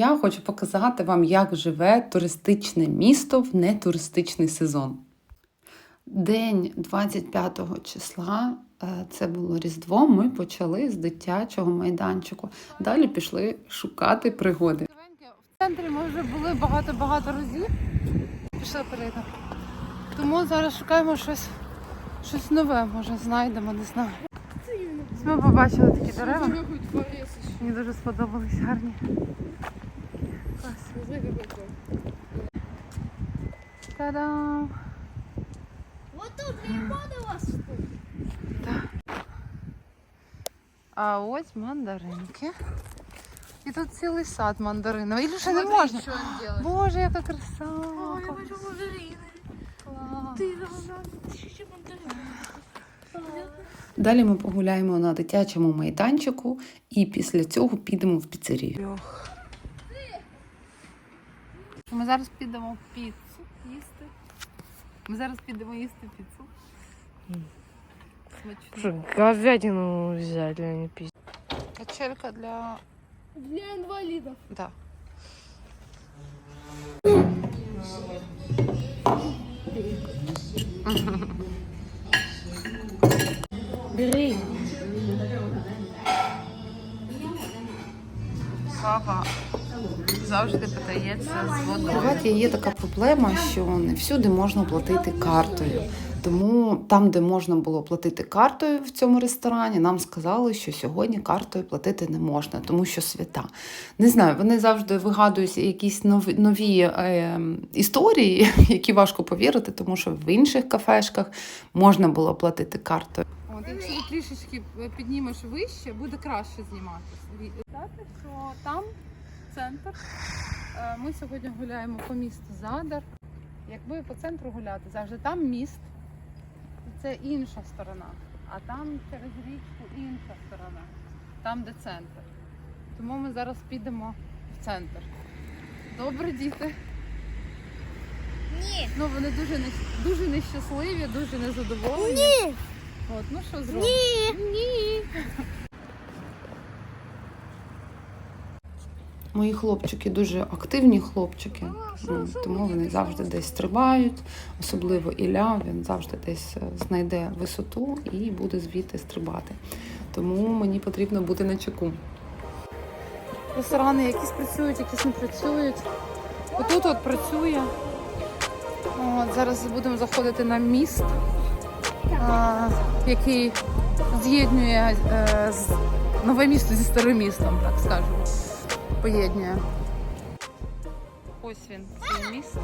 Я хочу показати вам, як живе туристичне місто в нетуристичний сезон. День 25 числа, е, це було Різдво. Ми почали з дитячого майданчику. Далі пішли шукати пригоди. В центрі ми вже були багато-багато разів. Пішли перейти. Тому зараз шукаємо щось, щось нове, може знайдемо, не знаю. Ми побачили такі дерева. Мені дуже сподобались гарні. Клас. Та-дам! Вот тут лимон у вас А ось мандаринки. І тут цілий сад мандариновий. Ілюша, не можна. Боже, яка краса. Ой, я хочу мандарины. Клас. Ты должна еще мандарины. Далі ми погуляємо на дитячому майданчику і після цього підемо в піцерію. Ми зараз підемо піцу їсти. Ми зараз підемо їсти піцу. Смачно. Что, говядину взяли, а не пиздец. Качелька для. Для инвалидов. Да. Бери. Кава завжди подається з водою. Хорватії є така проблема, що не всюди можна платити картою. Тому там, де можна було платити картою в цьому ресторані, нам сказали, що сьогодні картою платити не можна, тому що свята. Не знаю, вони завжди вигадують якісь нові, нові е, історії, які важко повірити, тому що в інших кафешках можна було платити картою. От, якщо ти трішечки піднімеш вище, буде краще зніматися. Знаєте, що там центр. Е, Ми сьогодні гуляємо по місту Задар. Якби по центру гуляти, завжди там міст, це інша сторона. А там через річку інша сторона, там де центр. Тому ми зараз підемо в центр. Добре, діти. Ні. Ну вони дуже не дуже нещасливі, дуже незадоволені. Ні. От, ну що зробимо? Ні. Ні. Мої хлопчики дуже активні хлопчики, ну, тому вони завжди десь стрибають, особливо Ілля, він завжди десь е, знайде висоту і буде звідти стрибати. Тому мені потрібно бути на чеку. Ресторани якісь працюють, якісь не працюють. Отут от працює. От, зараз будемо заходити на міст, який з'єднує е, з- нове місто зі старим містом, так скажемо. Поєднує. Ось він, цей міст.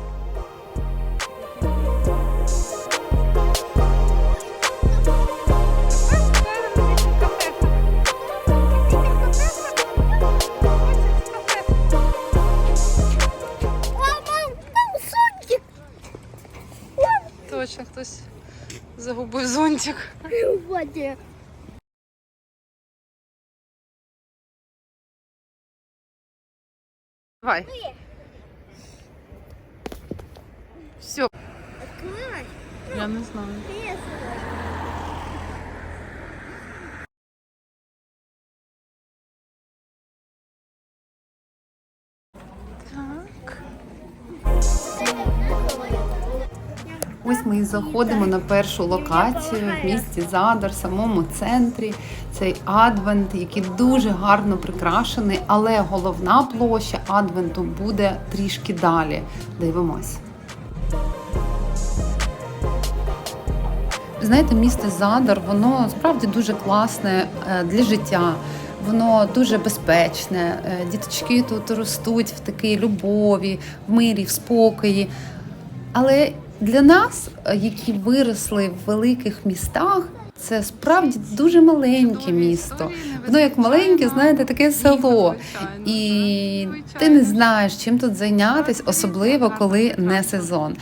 Точно хтось загубив зонтик. в воде. Давай. Все. Открывай. Я не знаю. Ось ми і заходимо на першу локацію в місті Задар, в самому центрі. Цей адвент, який дуже гарно прикрашений, але головна площа адвенту буде трішки далі. Дивимось. Знаєте, місто Задар, воно справді дуже класне е, для життя. Воно дуже безпечне. Е, Діточки тут ростуть в такій любові, в мирі, в спокої. Але для нас, які виросли в великих містах, це справді дуже маленьке місто. Воно як маленьке, знаєте, таке село. І ти не знаєш, чим тут зайнятися, особливо коли не сезон.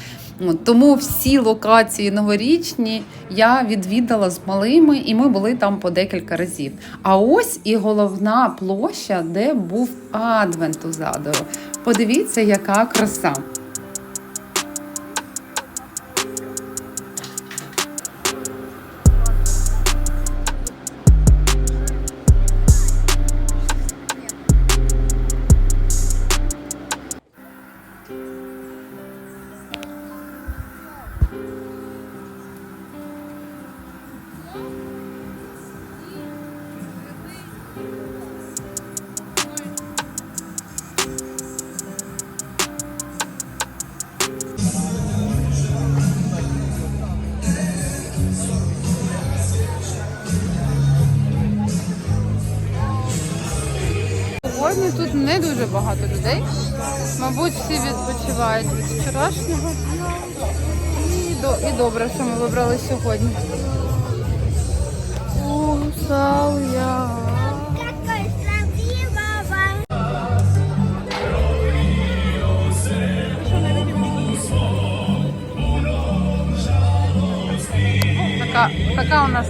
Тому всі локації новорічні я відвідала з малими, і ми були там по декілька разів. А ось і головна площа, де був адвент у задору. Подивіться, яка краса. Сьогодні тут не дуже багато людей. Мабуть, всі відпочивають від вчорашнього. І, до, і добре, що ми вибрали сьогодні. Устал я. Така, така у нас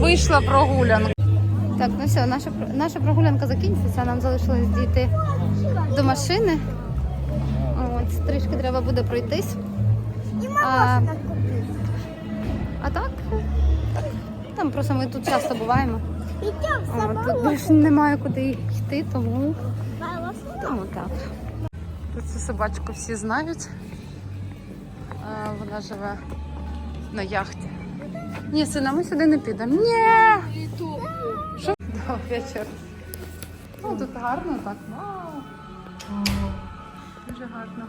вийшла прогулянка. Так, ну все, наша, наша прогулянка закінчиться. Нам залишилось дійти до машини. От, трішки треба буде пройтись. А, а так, там просто ми тут часто буваємо. Идем тут більше немає куди йти, тому, собака. так. Тут цю собачку всі знають. А, вона живе на яхті. Ні, сина, ми сюди не підемо. Ні! Що? Вечір. Ну, тут гарно так. Вау! Дуже гарно.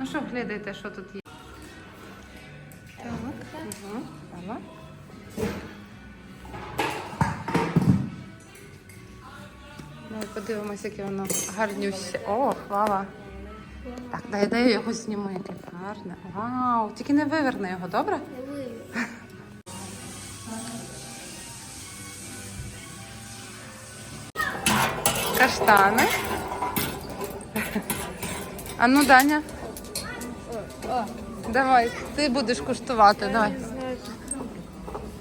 Ну що, глядайте, що тут є. Так. Угу. Ага. Ну, подивимось, яке воно гарнюще. О, хвала. Так, дай, дай його зніму, яке гарне. Вау! Тільки не виверни його, добре? Каштани. А ну, Даня. Давай, ти будеш куштувати. Давай.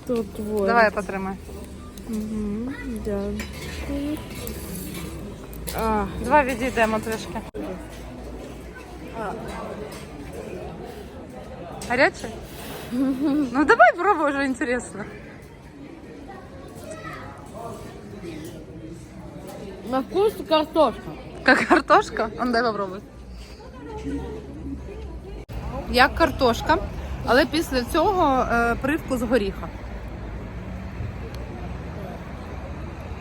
Тут вот. Давай я потримай. Мгм, да. А, Давай відійдемо трішки. Гаряче? Ну давай пробуй, вже інтересно. На вкус картошка. Как картошка? Он дай попробуй. Як картошка, але після цього е, привкус горіха.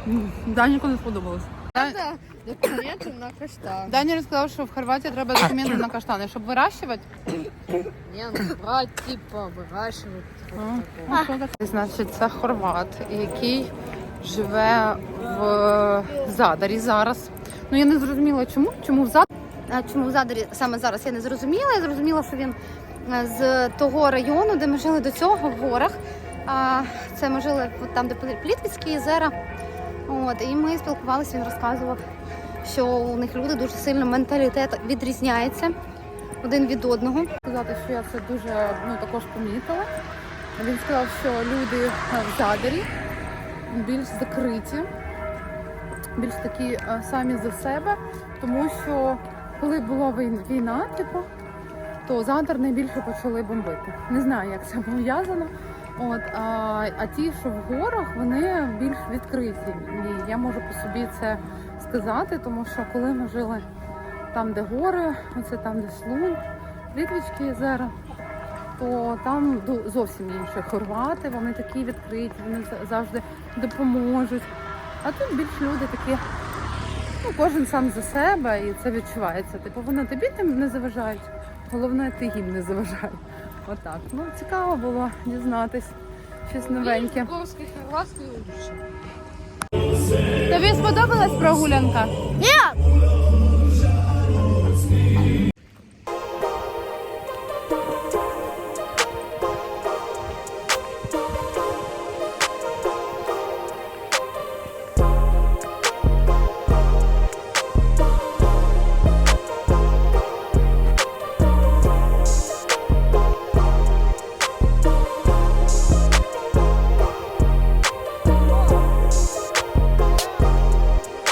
М, Даніку не сподобалось. Документы на каштан. Даня розказав, що в Хорватії треба документи на каштани, щоб вирощувати. Не, ну, брать, типа, выращивать. Вот ну. Значить, це хорват, який живе в Задарі зараз. Ну я не зрозуміла, чому. Чому в Задарі? Чому в Задарі саме зараз я не зрозуміла. Я зрозуміла, що він е, з того району, де ми жили до цього, в горах. Це ми жили там, де Плітвицькі озера. От, і ми спілкувалися, він розказував, що у них люди дуже сильно менталітет відрізняється один від одного. сказати, що я це дуже ну, також помітила. Він сказав, що люди е, в Задарі більш закриті, більш такі е, самі за себе, тому що коли була війна, типу, то Задар найбільше почали бомбити. Не знаю, як це пов'язано. От, а, а ті, що в горах, вони більш відкриті. І я можу по собі це сказати, тому що коли ми жили там, де гори, оце там, де Слунь, Літвічки озера, то там зовсім інші хорвати, вони такі відкриті, вони завжди допоможуть. А тут більш люди такі, ну кожен сам за себе, і це відчувається. Типу вони тобі тим не заважають, головне, ти їм не заважай. Отак. Ну цікаво було дізнатись щось новеньке. Тобі сподобалась прогулянка? Ні,